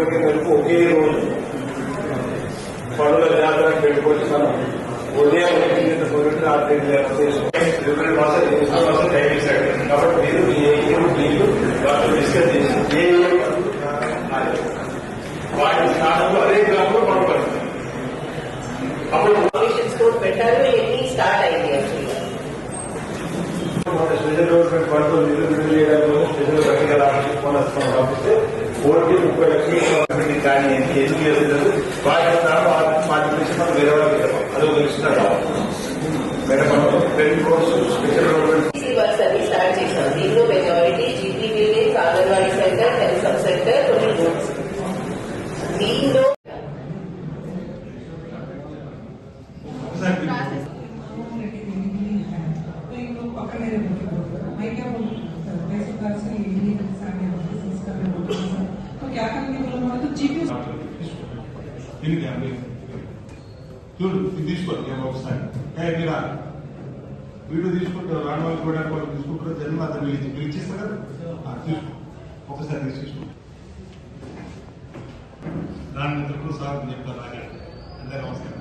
రేపు ఒకే రోజు పనుల జాతర పెట్టుకొని మనం ఉదయం ఎనిమిది మొదటి రాత్రి ఫిబ్రవరి మాసం డిసెంబర్ మాసం టైం ఇచ్చాడు కాబట్టి మీరు ఏ ఏ నీళ్ళు వాళ్ళు డిస్కస్ చేసి ఏ ఏ వాటి స్థానంలో అదే గ్రామంలో మనం పడుతుంది అప్పుడు మిషన్ స్కోర్ పెట్టారు ఎన్ని స్టార్ట్ అయింది యాక్చువల్గా మన స్పెషల్ గవర్నమెంట్ ఫండ్లో నిధులు విడుదల చేయడానికి స్పెషల్ వర్గీకరణ ఆఫీస్ మనం పంపిస్తే కోటి ముప్పై లక్షలు గవర్నమెంట్ కానీ ఎందుకు చేస్తున్నారు వాటి పాతి లక్షలు మనం వేరే వాళ్ళకి ఇవ్వం అదొక లిస్ట్ మేడం మనం ten crores special government service start చేశాం దీనిలో majority GP buildings anganwadi centre health sub centre क्या करेंगे बोलो मैं तो जीपी దీనికి యాభై చూడు ఇది తీసుకోండి నేను ఒకసారి ఏ మీరా వీడియో తీసుకుంటారు రాని వాళ్ళు కూడా వాళ్ళు తీసుకుంటారు జన్మ అతను పిలిచి పిలిచిస్తా కదా ఆ, తీసుకో ఒకసారి తీసుకో దాని మిత్రులు సార్ చెప్తారు నాకే అందరూ నమస్కారం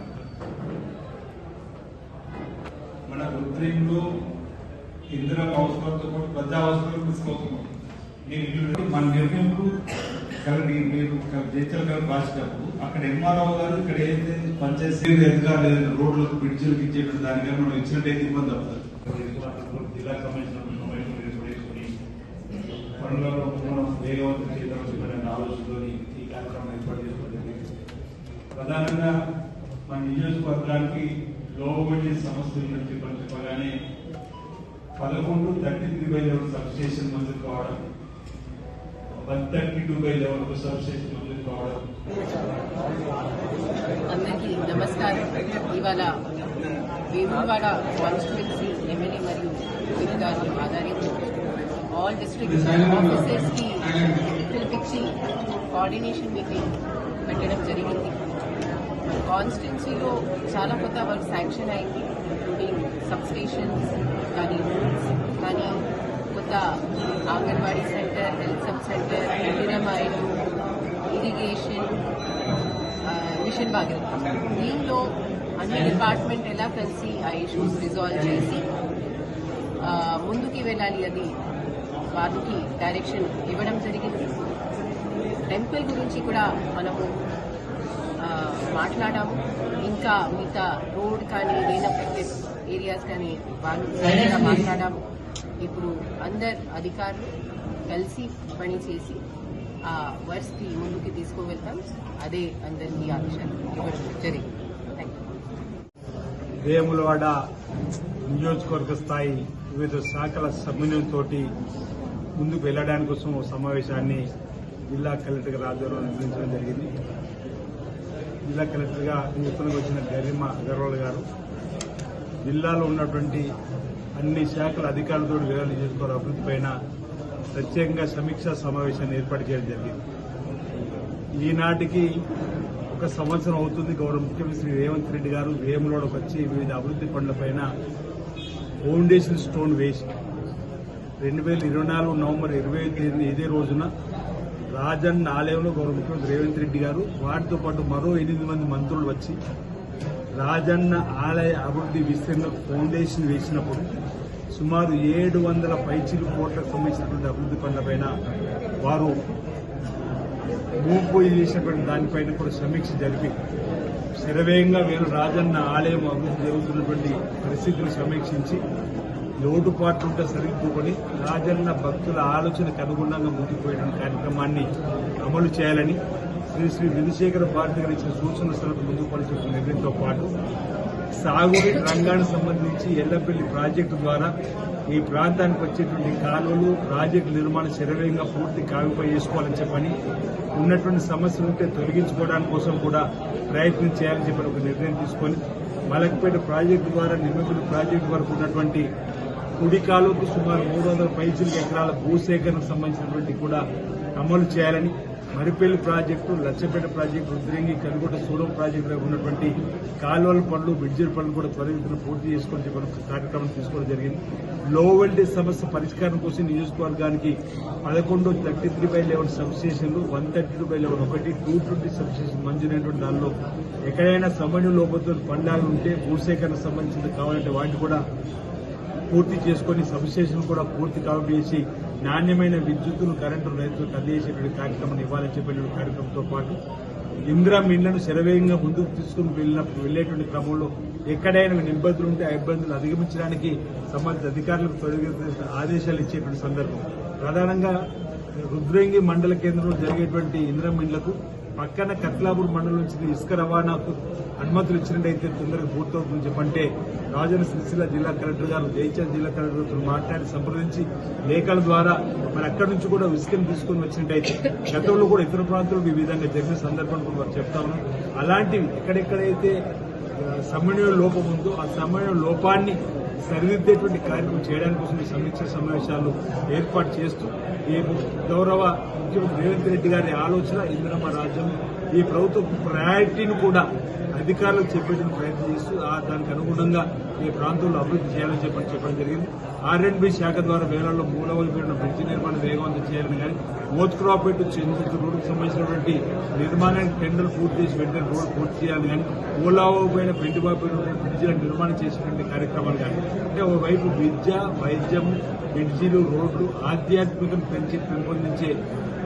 మన ఉత్తరీంలో ఇందిరా అవసరంతో పాటు ప్రజా అవసరాలు తీసుకోవచ్చు నేను ఇల్లు మన నిర్ణయంలో కానీ మీరు జైచల్ గారు రాసేటప్పుడు అక్కడ ఎంఆర్ఓ గారు ఇక్కడ ఏదైతే పనిచేసే అధికారులు లేదంటే రోడ్లకు బ్రిడ్జిలకు ఇచ్చేటువంటి దానిగా మనం ఇచ్చినట్టయితే ఇబ్బంది అవుతుంది. జిల్లా కమిషనర్ పనులలో మనం వేగవంతం చేయడం ఆలోచనతోని ఈ కార్యక్రమం ఏర్పాటు చేసుకోవడం ప్రధానంగా మన నియోజకవర్గానికి లోబడి సమస్యల నుంచి చెప్పగానే పదకొండు thirty three by level sub station మంజూరు కావడం one thirty two by level sub station మంజూరు కావడం అందరికీ నమస్కారం. ఇవాళ వేములవాడ కాన్స్టిట్యున్సీ ఎమ్మెల్యే మరియు ఎంపీ గారి ఆధారిత ఆల్ డిస్ట్రిక్ట్ ఆఫీసర్స్కి పిలిపించి కోఆర్డినేషన్ మీటింగ్ పెట్టడం జరిగింది. కాన్స్టిట్యున్సీలో చాలా కొత్త వర్క్ శాంక్షన్ అయింది. ఇంక్లూడింగ్ సబ్ స్టేషన్స్ కానీ రూమ్స్ కానీ ఇంకా anganwadi centre health sub centre ఇందిరమాయిలు irrigation mission Bhagiratha దీనిలో అన్ని డిపార్ట్మెంట్ ఎలా కలిసి ఆ ఇష్యూస్ రిజాల్వ్ చేసి ముందుకి వెళ్ళాలి అది వారికి డైరెక్షన్ ఇవ్వడం జరిగింది. టెంపుల్ గురించి కూడా మనము మాట్లాడాము. ఇంకా మిగతా రోడ్ కానీ నేను అఫెక్టెడ్ ఏరియాస్ కానీ వాళ్ళు మాట్లాడాము. ఇప్పుడు అందరు అధికారులు కలిసి పని చేసి ఆ వర్క్స్కి ముందుకు తీసుకువెళ్తాం. అదే అందరికీ ఆప్షన్ ఇవ్వడం జరిగింది. వేములవాడ నియోజకవర్గ స్థాయి వివిధ శాఖల సమన్వయంతో ముందుకు వెళ్ళడానికి కోసం ఓ సమావేశాన్ని జిల్లా కలెక్టర్ గారి ఆధ్వర్యంలో నిర్వహించడం జరిగింది. జిల్లా కలెక్టర్గా నూతనంగా వచ్చిన గరిమ అగర్వాల్ గారు జిల్లాలో ఉన్నటువంటి అన్ని శాఖల అధికారులతో వివరాలు చేసుకోవాలి అభివృద్ధి పైన ప్రత్యేకంగా సమీక్షా సమావేశాన్ని ఏర్పాటు చేయడం జరిగింది. ఈనాటికి ఒక సంవత్సరం అవుతుంది గౌరవ ముఖ్యమంత్రి శ్రీ రేవంత్ రెడ్డి గారు వేములోకి వచ్చి వివిధ అభివృద్ధి పనులపైన ఫౌండేషన్ స్టోన్ వేసి రెండు వేల ఇరవై నాలుగు నవంబర్ ఇరవై తేదీ ఇదే రోజున రాజన్న ఆలయంలో గౌరవ ముఖ్యమంత్రి రేవంత్ రెడ్డి గారు వాటితో పాటు మరో ఎనిమిది మంది మంత్రులు వచ్చి రాజన్న ఆలయ అభివృద్ధి విస్తరణ ఫౌండేషన్ వేసినప్పుడు సుమారు ఏడు వందల పైచిలు కోట్లకు సంబంధించినటువంటి అభివృద్ధి పనులపైన వారు మూపు చేసినటువంటి దానిపైన కూడా సమీక్ష జరిపి శరవేగంగా వీరు రాజన్న ఆలయం అభివృద్ధి జరుగుతున్నటువంటి పరిస్థితులు సమీక్షించి లోటుపాట్లుంటే సరిదిద్దుకొని రాజన్న భక్తుల ఆలోచనకు అనుగుణంగా ముందుకు కార్యక్రమాన్ని అమలు చేయాలని శ్రీ శ్రీ విధుశేఖర భారతి గారు ఇచ్చిన సూచన సరఫ్ ముందుకు నిర్ణయంతో పాటు సాగునీటి రంగానికి సంబంధించి ఎల్లపల్లి ప్రాజెక్టు ద్వారా ఈ ప్రాంతానికి వచ్చేటువంటి కాలువలు ప్రాజెక్టు నిర్మాణం శరవేగంగా పూర్తి కావిపై చేసుకోవాలని చెప్పని ఉన్నటువంటి సమస్యలు ఉంటే తొలగించుకోవడానికి కోసం కూడా ప్రయత్నం చేయాలని చెప్పని ఒక నిర్ణయం తీసుకొని మలక్పేట ప్రాజెక్టు ద్వారా నిర్మితుల ప్రాజెక్టు వరకు ఉన్నటువంటి కుడి కాలువకు సుమారు మూడు వందల పైచిల ఎకరాల భూసేకరణకు సంబంధించినటువంటి కూడా అమలు చేయాలని మరిపల్లి ప్రాజెక్టు లచ్చపేట ప్రాజెక్టు రుద్రంగి కనుగొట్ట సూరం ప్రాజెక్టులో ఉన్నటువంటి కాలువల పనులు బిడ్జర్ పనులు కూడా త్వరితను పూర్తి చేసుకొని కార్యక్రమం తీసుకోవడం జరిగింది. లో వోల్టేజ్ సమస్య పరిష్కారం కోసం నియోజకవర్గానికి పదకొండు thirty three by eleven సబ్స్టేషన్లు one thirty two by eleven ఒకటి టూ ట్వంటీ సబ్స్టేషన్ మంజూరైనటువంటి దానిలో ఎక్కడైనా సమన్వయ లోపంతో పండాలు ఉంటే భూసేకరణ సంబంధించిన కావాలంటే వాటిని కూడా పూర్తి చేసుకొని సబ్స్టేషన్ కూడా పూర్తి కవర్ చేసి నాణ్యమైన విద్యుత్తును కరెంటు రైతులకు అందజేసేటువంటి కార్యక్రమం ఇవ్వాలని చెప్పేటువంటి కార్యక్రమంతో పాటు ఇందిరా మిల్లను శరవేగంగా ముందుకు తీసుకుని వెళ్ళిన వెళ్ళేటువంటి క్రమంలో ఎక్కడైనా ఇబ్బందులు ఉంటే ఆ ఇబ్బందులు అధిగమించడానికి సంబంధిత అధికారులకు తొలగించిన ఆదేశాలు ఇచ్చేటువంటి సందర్భం. ప్రధానంగా రుద్రంగి మండల కేంద్రంలో జరిగేటువంటి ఇందిరా మిల్లకు పక్కన కత్లాపూర్ మండలం నుంచి ఇసుక రవాణాకు అనుమతులు ఇచ్చినట్టయితే తొందరగా పూర్తవుతుందని చెప్పంటే రాజన్న సిరిసిల్ల జిల్లా కలెక్టర్ గారు జయచంద్ జిల్లా కలెక్టర్ గారు మాట్లాడి సంప్రదించి లేఖల ద్వారా మరి అక్కడి నుంచి కూడా ఇసుకను తీసుకుని వచ్చినట్టయితే గతంలో కూడా ఇతర ప్రాంతాలకు ఈ విధంగా జరిగిన సందర్భం కూడా చెప్తా ఉన్నాం అలాంటివి ఎక్కడెక్కడైతే సమన్వయ లోపం ఉందో ఆ సమన్వయ లోపాన్ని సరిదిద్దేటువంటి కార్యక్రమం చేయడానికి కోసం ఈ సమీక్ష సమావేశాలు ఏర్పాటు చేస్తూ ఈ గౌరవ ముఖ్యమంత్రి రేవంత్ రెడ్డి గారి ఆలోచన ఇందిరమ్మ రాజ్యం ఈ ప్రభుత్వ ప్రయారిటీని కూడా అధికారులకు చెప్పేటువంటి ప్రయత్నం చేస్తూ ఆ దానికి అనుగుణంగా ఈ ప్రాంతంలో అభివృద్ధి చేయాలని చెప్పని చెప్పడం జరిగింది. ఆర్ అండ్ బి శాఖ ద్వారా వేలలో మూలవైపోయిన బ్రిడ్జి నిర్మాణం వేగవంతం చేయాలని కానీ మోత్కురాపేట చెందుతూ రోడ్డుకు సంబంధించినటువంటి నిర్మాణానికి టెండర్ పూర్తి చేసి వెంటనే రోడ్డు పూర్తి చేయాలి కానీ ఓలావోపోయిన పెండిపోయినటువంటి బ్రిడ్జిల నిర్మాణం చేసినటువంటి కార్యక్రమాలు కానీ అంటే ఒకవైపు విద్య వైద్యం బ్రిడ్జిలు రోడ్లు ఆధ్యాత్మికం పెంచి పెంపొందించే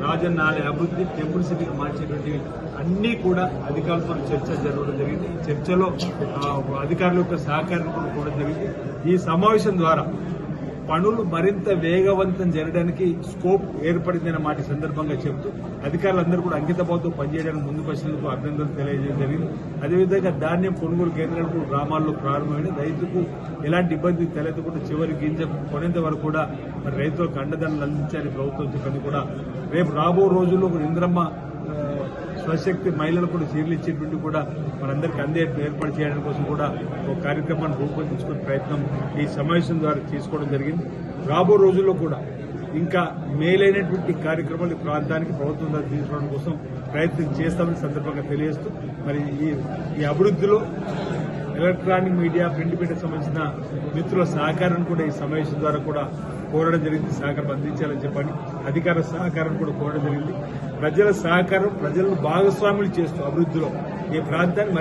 రాజన్న ఆలయ అభివృద్ధి టెంపుల్ సిటీకి మార్చేటువంటి అన్నీ కూడా అధికారులతో చర్చ జరగడం జరిగింది. చర్చలో అధికారుల యొక్క సహకారం కూడా జరిగింది. ఈ సమావేశం ద్వారా పనులు మరింత వేగవంతం జరగడానికి స్కోప్ ఏర్పడిందన్న మాట సందర్భంగా చెబుతూ అధికారులందరూ కూడా అంకితభావంతో పనిచేయడానికి ముందుకు వచ్చినందుకు అభినందనలు తెలియజేయడం జరిగింది. అదేవిధంగా ధాన్యం కొనుగోలు కేంద్రాలకు గ్రామాల్లో ప్రారంభమైన రైతుకు ఎలాంటి ఇబ్బంది తలెత్తకుండా చివరి గింజ కొనేంత వరకు కూడా మరి రైతులకు అండదండలు అందించాలని ప్రభుత్వం చెప్పని కూడా. రేపు రాబో రోజుల్లో ఇంద్రమ్మ స్వశక్తి మహిళలకు కూడా చీరలు ఇచ్చేటువంటి కూడా మనందరికీ అందే ఏర్పాటు చేయడం కోసం కూడా ఒక కార్యక్రమాన్ని రూపొందించుకునే ప్రయత్నం ఈ సమావేశం ద్వారా తీసుకోవడం జరిగింది. రాబో రోజుల్లో కూడా ఇంకా మేలైనటువంటి కార్యక్రమాలు ప్రాంతానికి ప్రభుత్వం ద్వారా తీసుకోవడం కోసం ప్రయత్నం చేస్తామని సందర్భంగా తెలియజేస్తూ మరి ఈ ఈ అభివృద్ధిలో ఎలక్ట్రానిక్ మీడియా ప్రింట్ మీడియా సంబంధించిన మిత్రుల సహకారం కూడా ఈ సమావేశం ద్వారా కూడా కోరడం జరిగింది. సహకారం అందించాలని చెప్పని అధికార సహకారం కూడా కోరడం జరిగింది. ప్రజల సహకారం ప్రజలను భాగస్వాములు చేస్తూ అభివృద్ధిలో ఈ ప్రాంతాన్ని మరి